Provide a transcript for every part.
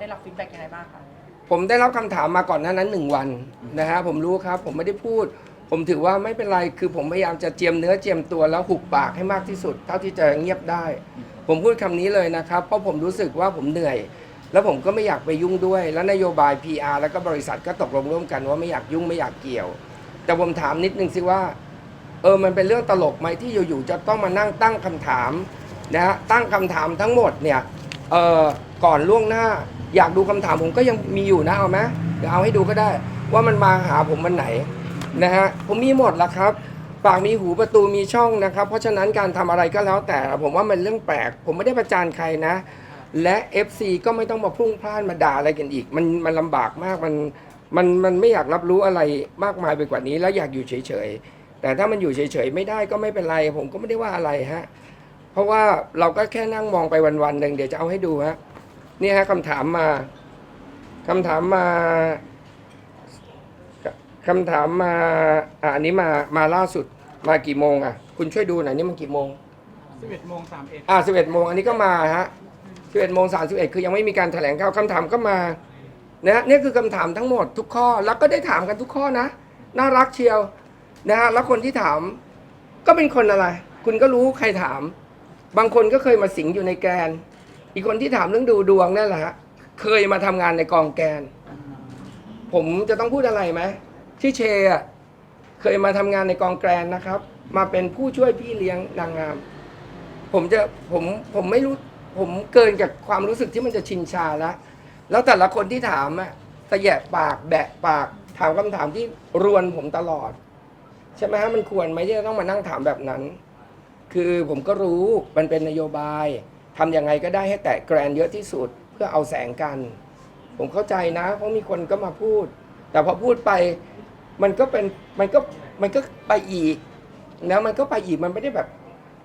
ได้รับฟีดแบ็กยังไงบ้างคะ ผมได้รับคำถามมาก่อนหน้านั้นหนึ่งวันนะฮะผมรู้ครับ ผมไม่ได้พูด ผมถือว่าไม่เป็นไรคือผมพยายามจะเจียมเนื้อเจียมตัวแล้วหุบปากให้มากที่สุด เท่าที่จะเงียบได้ ผมพูดคำนี้เลยนะครับเพราะผมรู้สึกว่าผมเหนื่อย แล้วผมก็ไม่อยากไปยุ่งด้วย แล้วนโยบาย PR แล้วก็บริษัทก็ตกลงร่วมกันว่าไม่อยากยุ่งไม่อยากเกี่ยว แต่ผมถามนิดนึงสิว่า เออมันเป็นเรื่องตลกไหมที่อยู่ๆจะต้องมานั่งตั้งคำถามนะฮะตั้งคำถามทั้งหมดเนี่ย เออก่อนล่วงหน้า อยากดูคำถามผมก็ยังมีอยู่นะเอาไหมเดี๋ยวเอาให้ดูก็ได้ ว่ามันมาหาผมวันไหนนะฮะผมมีหมดละครับ ปากมีหูประตูมีช่องนะครับ เพราะฉะนั้นการทำอะไรก็แล้วแต่ผมว่ามันเรื่องแปลก ผมไม่ได้ประจานใครนะ และ FC ก็ไม่ต้องมาพรุ่งพล่านมาด่าอะไรกันอีก มันมันลำบากมากมันมันมันไม่อยากรับรู้อะไรมากมายไปกว่านี้ แล้วอยากอยู่เฉยๆแต่ถ้ามันอยู่เฉยๆไม่ได้ก็ไม่เป็นไร ผมก็ไม่ได้ว่าอะไรฮะ เพราะว่าเราก็แค่นั่งมองไปวันๆหนึ่งเดี๋ยวจะเอาให้ดูฮะนี่ฮะคำถามมาคำถามมาคำถามมาอะอันนี้มามาล่าสุดมากี่โมงอะ คุณช่วยดูหน่อยนี่มันกี่โมง11โมง31อ่า11โมงอันนี้ก็มาฮะ11โมง31คือยังไม่มีการแถลงข่าวคำถามก็มานะฮะนี่คือคำถามทั้งหมดทุกข้อแล้วก็ได้ถามกันทุกข้อนะ น่ารักเชียวนะฮะแล้วคนที่ถามก็เป็นคนอะไร คุณก็รู้ใครถาม บางคนก็เคยมาสิงอยู่ในแกน อีกคนที่ถามเรื่องดูดวงนั่นแหละฮะเคยมาทำงานในกองแกน ผมจะต้องพูดอะไรไหมที่เชอะเคยมาทำงานในกองแกนนะครับ มาเป็นผู้ช่วยพี่เลี้ยงนางงาม ผมจะผมผมไม่รู้ผมเกินจากความรู้สึกที่มันจะชินชาแล้วแล้วแต่ละคนที่ถามอะตะแยะปากแบะปาก ถามคำถามที่รวนผมตลอด ใช่ไหมฮะมันควรไหมที่จะต้องมานั่งถามแบบนั้น คือผมก็รู้มันเป็นนโยบายทำยังไงก็ได้ให้แตะแกรนเยอะที่สุดเพื่อเอาแสงกัน ผมเข้าใจนะ เพราะมีคนก็มาพูด แต่พอพูดไปมันก็เป็นมันก็มันก็ไปอีกนะมันก็ไปอีกมันไม่ได้แบบ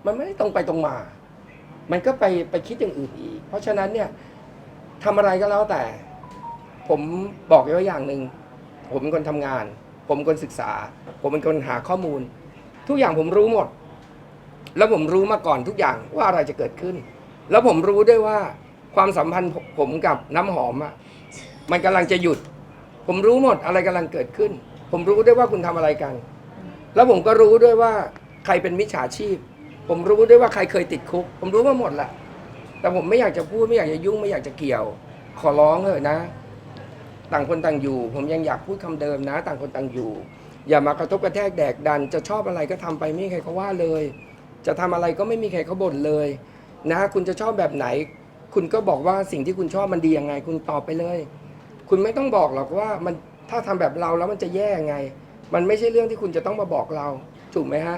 มันไม่ได้ตรงไปตรงมา มันก็ไปไปคิดอย่างอื่นอีก เพราะฉะนั้นเนี่ยทำอะไรก็แล้วแต่ ผมบอกไว้อย่างหนึ่งผมเป็นคนทำงาน ผมเป็นคนศึกษา ผมเป็นคนหาข้อมูล ทุกอย่างผมรู้หมด แล้วผมรู้มาก่อนทุกอย่างว่าอะไรจะเกิดขึ้น แล้วผมรู้ด้วยว่าความสัมพันธ์ผมกับน้ำหอมอะมันกำลังจะหยุด ผมรู้หมดอะไรกำลังเกิดขึ้น ผมรู้ด้วยว่าคุณทำอะไรกัน แล้วผมก็รู้ด้วยว่าใครเป็นมิจฉาชีพ ผมรู้ด้วยว่าใครเคยติดคุก ผมรู้มาหมดแหละแต่ผมไม่อยากจะพูดไม่อยากจะยุ่งไม่อยากจะเกี่ยว ขอร้องเถอะนะ ต่างคนต่างอยู่ ผมยังอยากพูดคำเดิมนะ ต่างคนต่างอยู่ อย่ามากระทบกระแทกแดกดัน จะชอบอะไรก็ทำไปไม่มีใครเขาว่าเลย จะทำอะไรก็ไม่มีใครเขาบ่นเลยนะคุณจะชอบแบบไหน คุณก็บอกว่าสิ่งที่คุณชอบมันดียังไง คุณตอบไปเลย คุณไม่ต้องบอกหรอกว่ามันถ้าทำแบบเราแล้วมันจะแย่ยังไง มันไม่ใช่เรื่องที่คุณจะต้องมาบอกเราถูกไหมฮะ